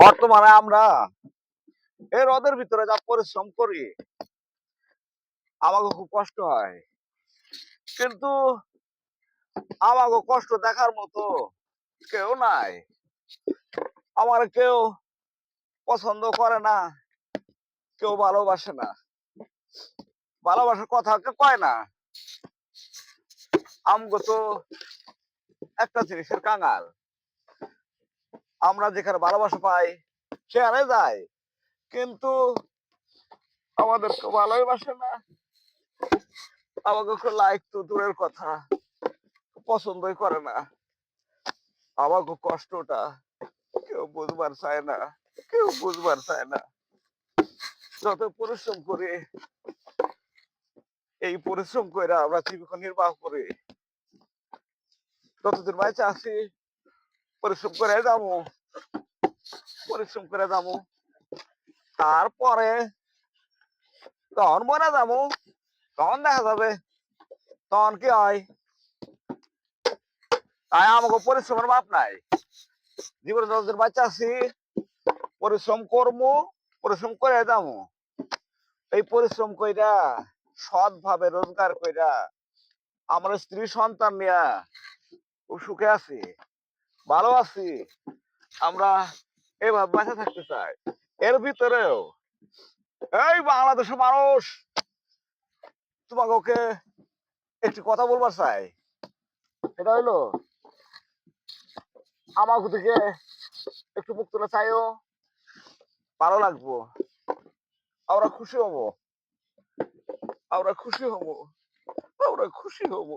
বর্তমানে আমরা এই রোদের ভিতরে যা পরিশ্রম করি, আমাকে খুব কষ্ট হয়। কিন্তু আমাকে কষ্ট দেখার মতো কেউ নাই। আমার কেউ পছন্দ করে না, কেউ ভালোবাসে না। ভালোবাসার কথা কেউ কয় না। আমগো তো একটা জিনিসের কাঙাল। আমরা যেখানে ভালোবাসা পাই, সেখানে যাই। কিন্তু আমাদের কেউ ভালোই বাসে না। আমাকে লাইক তো দূরের কথা পছন্দই করে না। আমাকে কষ্টটা কেউ বুঝবার চায় না, কেউ বুঝবার চায় না। যত পরিশ্রম করে, এই পরিশ্রম করে আমরা জীবিকা নির্বাহ করি। ততদিন বাইচে আছি। পরিশ্রম করে যাব। পরিশ্রম করে তারপরে তখন তখন দেখা যাবে, তখন কি হয়? তাই আমাকে পরিশ্রমের মাপ নাই। জীবনে যতদিন বাচ্চা আছি, পরিশ্রম করব, পরিশ্রম করে যাব। এই পরিশ্রম কইরা সৎ ভাবে রোজগার কইরা, আমার স্ত্রী সন্তান নিয়া খুব সুখে আছি। ভালো আছি। আমরা এভাবে বেঁচে থাকতে চাই। এর ভিতরেও এই বাংলাদেশের মানুষ, তোমাকে একটি কথা বলবার চাই। সেটা হইল, আমার থেকে একটু মুক্তটা চাইও। ভালো লাগবো। আমরা খুশি হব। আমরা খুশি হব। আমরা খুশি হব।